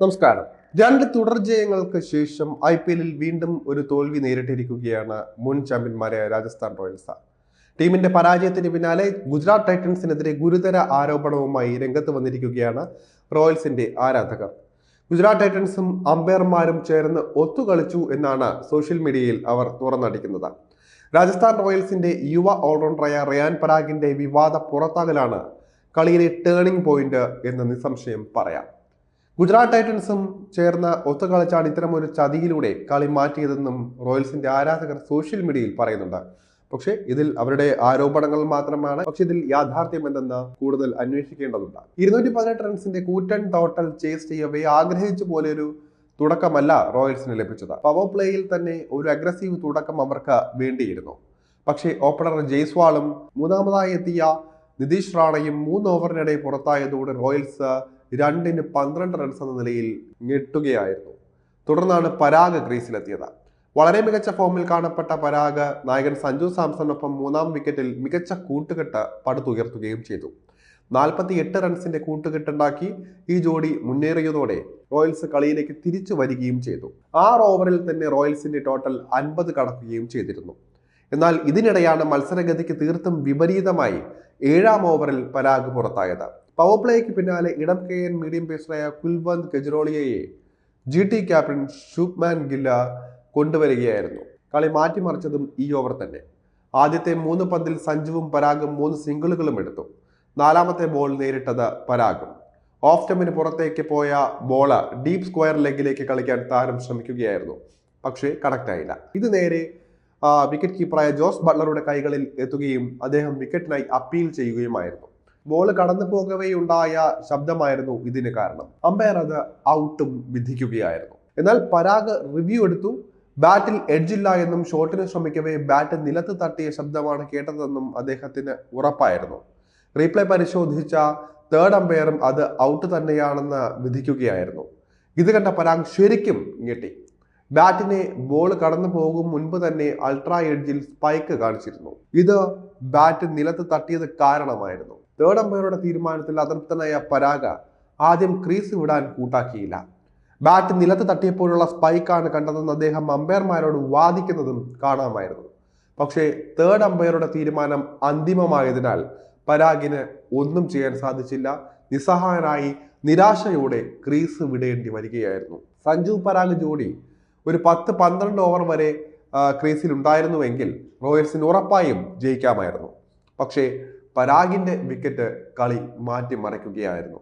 നമസ്കാരം. രണ്ട് തുടർ ജയങ്ങൾക്ക് ശേഷം ഐ പി എല്ലിൽ വീണ്ടും ഒരു തോൽവി നേരിട്ടിരിക്കുകയാണ് മുൻ ചാമ്പ്യന്മാരായ രാജസ്ഥാൻ റോയൽസ്. ടീമിന്റെ പരാജയത്തിന് പിന്നാലെ ഗുജറാത്ത് ടൈറ്റൻസിനെതിരെ ഗുരുതര ആരോപണവുമായി രംഗത്ത് വന്നിരിക്കുകയാണ് റോയൽസിന്റെ ആരാധകർ. ഗുജറാത്ത് ടൈറ്റൻസും അമ്പയർമാരും ചേർന്ന് ഒത്തുകളിച്ചു എന്നാണ് സോഷ്യൽ മീഡിയയിൽ അവർ തുറന്നടിക്കുന്നത്. രാജസ്ഥാൻ റോയൽസിന്റെ യുവ ഓൾറൗണ്ടറായ റിയാൻ പരാഗിന്റെ വിവാദ പുറത്താകലാണ് കളിയിലെ ടേണിംഗ് പോയിന്റ് എന്ന് നിസ്സംശയം പറയാം. ഗുജറാത്ത് ടൈറ്റൻസും ചേർന്ന ഒത്തുകളിച്ചാണ് ഇത്തരം ഒരു ചതിയിലൂടെ കളി മാറ്റിയതെന്നും റോയൽസിന്റെ ആരാധകർ സോഷ്യൽ മീഡിയയിൽ പറയുന്നുണ്ട്. പക്ഷെ ഇതിൽ അവരുടെ ആരോപണങ്ങൾ മാത്രമാണ്. പക്ഷെ ഇതിൽ യാഥാർത്ഥ്യം എന്തെന്ന് കൂടുതൽ അന്വേഷിക്കേണ്ടതുണ്ട്. ഇരുന്നൂറ്റി പതിനെട്ട് റൺസിന്റെ കൂറ്റൻ ടോട്ടൽ ചേസ് ചെയ്യവേ ആഗ്രഹിച്ച പോലെ ഒരു തുടക്കമല്ല റോയൽസിന് ലഭിച്ചത്. പവർ പ്ലേയിൽ തന്നെ ഒരു അഗ്രസീവ് തുടക്കം അവർക്ക് വേണ്ടിയിരുന്നു. പക്ഷേ ഓപ്പണർ ജയ്സ്വാളും മൂന്നാമതായി എത്തിയ നിതീഷ് റാണയും മൂന്ന് ഓവറിനിടെ പുറത്തായതോടെ റോയൽസ് രണ്ടിന് പന്ത്രണ്ട് റൺസ് എന്ന നിലയിൽ ഞെട്ടുകയായിരുന്നു. തുടർന്നാണ് പരാഗ് ക്രീസിലെത്തിയത് വളരെ മികച്ച ഫോമിൽ കാണപ്പെട്ട പരാഗ് നായകൻ സഞ്ജു സാംസണിനൊപ്പം മൂന്നാം വിക്കറ്റിൽ മികച്ച കൂട്ടുകെട്ട് പടുത്തുയർത്തുകയും ചെയ്തു. നാൽപ്പത്തി എട്ട് റൺസിന്റെ കൂട്ടുകെട്ടുണ്ടാക്കി ഈ ജോഡി മുന്നേറിയതോടെ റോയൽസ് കളിയിലേക്ക് തിരിച്ചു വരികയും ചെയ്തു. ആറ് ഓവറിൽ തന്നെ റോയൽസിന്റെ ടോട്ടൽ അൻപത് കടക്കുകയും ചെയ്തിരുന്നു. എന്നാൽ ഇതിനിടെയാണ് മത്സരഗതിക്ക് തീർത്തും വിപരീതമായി ഏഴാം ഓവറിൽ പരാഗ് പുറത്തായത്. പവർ പ്ലേക്ക് പിന്നാലെ ഇടം കെ എൻ മീഡിയം പേസറായ കുൽവന്ത് കെജ്റോളിയയെ ജി ടി ക്യാപ്റ്റൻ ഷുബ്മാൻ ഗില്ല കൊണ്ടുവരികയായിരുന്നു. കളി മാറ്റിമറിച്ചതും ഈ ഓവർ തന്നെ. ആദ്യത്തെ മൂന്ന് പന്തിൽ സഞ്ജുവും പരാഗും മൂന്ന് സിംഗിളുകളും എടുത്തു. നാലാമത്തെ ബോൾ നേരിട്ടത് പരാഗും. ഓഫ് സ്റ്റമ്പിന് പുറത്തേക്ക് പോയ ബോൾ ഡീപ് സ്ക്വയർ ലെഗിലേക്ക് കളിക്കാൻ താരം ശ്രമിക്കുകയായിരുന്നു. പക്ഷേ കണക്ട് ആയില്ല. ഇത് നേരെ വിക്കറ്റ് കീപ്പറായ ജോസ് ബട്ട്ലറുടെ കൈകളിൽ എത്തുകയും അദ്ദേഹം വിക്കറ്റിനായി അപ്പീൽ ചെയ്യുകയുമായിരുന്നു. ബോൾ കടന്നു പോകവേയുണ്ടായ ശബ്ദമായിരുന്നു ഇതിന് കാരണം. അമ്പയർ അത് ഔട്ടും വിധിക്കുകയായിരുന്നു. എന്നാൽ പരാഗ് റിവ്യൂ എടുത്തു. ബാറ്റിൽ എഡ്ജില്ല എന്നും ഷോട്ടിന് ശ്രമിക്കവേ ബാറ്റ് നിലത്ത് തട്ടിയ ശബ്ദമാണ് കേട്ടതെന്നും അദ്ദേഹത്തിന് ഉറപ്പായിരുന്നു. റീപ്ലേ പരിശോധിച്ച തേർഡ് അമ്പയറും അത് ഔട്ട് തന്നെയാണെന്ന് വിധിക്കുകയായിരുന്നു. ഇത് കണ്ട പരാഗ് ശരിക്കും ഞെട്ടി. ബാറ്റിനെ ബോൾ കടന്നു പോകും മുൻപ് തന്നെ അൾട്രാ എഡ്ജിൽ സ്പൈക്ക് കാണിച്ചിരുന്നു. ഇത് ബാറ്റ് നിലത്ത് തട്ടിയത് കാരണമായിരുന്നു. തേർഡ് അമ്പയറുടെ തീരുമാനത്തിൽ അതൃപ്തനായ പരാഗ ആദ്യം ക്രീസ് വിടാൻ കൂട്ടാക്കിയില്ല. ബാറ്റ് നിലത്ത് തട്ടിയപ്പോഴുള്ള സ്പൈക്കാണ് കണ്ടതെന്ന് അദ്ദേഹം അമ്പയർമാരോട് വാദിക്കുന്നതും കാണാമായിരുന്നു. പക്ഷേ തേർഡ് അമ്പയറുടെ തീരുമാനം അന്തിമമായതിനാൽ പരാഗിന് ഒന്നും ചെയ്യാൻ സാധിച്ചില്ല. നിസ്സഹായനായി നിരാശയോടെ ക്രീസ് വിടേണ്ടി വരികയായിരുന്നു. സഞ്ജു പരാഗ് ജോഡി ഒരു പത്ത് പന്ത്രണ്ട് ഓവർ വരെ ക്രീസിൽ ഉണ്ടായിരുന്നുവെങ്കിൽ റോയൽസിന് ഉറപ്പായും ജയിക്കാമായിരുന്നു. പക്ഷേ പരാഗിന്റെ വിക്കറ്റ് കളി മാറ്റിമറിക്കുകയായിരുന്നു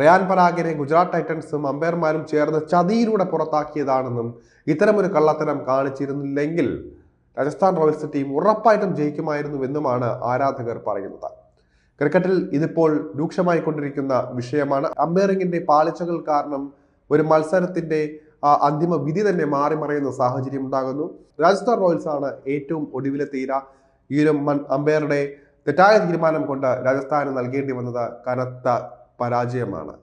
റയാൻ പരാഗിനെ ഗുജറാത്ത് ടൈറ്റൻസും അമ്പയർമാരും ചേർന്ന് ചതിയിലൂടെ പുറത്താക്കിയതാണെന്നും ഇത്തരമൊരു കള്ളത്തരം കാണിച്ചിരുന്നില്ലെങ്കിൽ രാജസ്ഥാൻ റോയൽസ് ടീം ഉറപ്പായിട്ടും ജയിക്കുമായിരുന്നുവെന്നുമാണ് ആരാധകർ പറയുന്നത്. ക്രിക്കറ്റിൽ ഇതിപ്പോൾ രൂക്ഷമായി കൊണ്ടിരിക്കുന്ന വിഷയമാണ്. അമ്പയറിംഗിന്റെ പാളിച്ചകൾ കാരണം ഒരു മത്സരത്തിന്റെ അന്തിമ വിധി തന്നെ മാറി മറയുന്ന സാഹചര്യം ഉണ്ടാകുന്നു. രാജസ്ഥാൻ റോയൽസ് ആണ് ഏറ്റവും ഒടുവിലെ തീര. ഈ ഒരു അമ്പയറുടെ തെറ്റായ തീരുമാനം കൊണ്ട് രാജസ്ഥാന് നൽകേണ്ടി വന്നത് കനത്ത പരാജയമാണ്.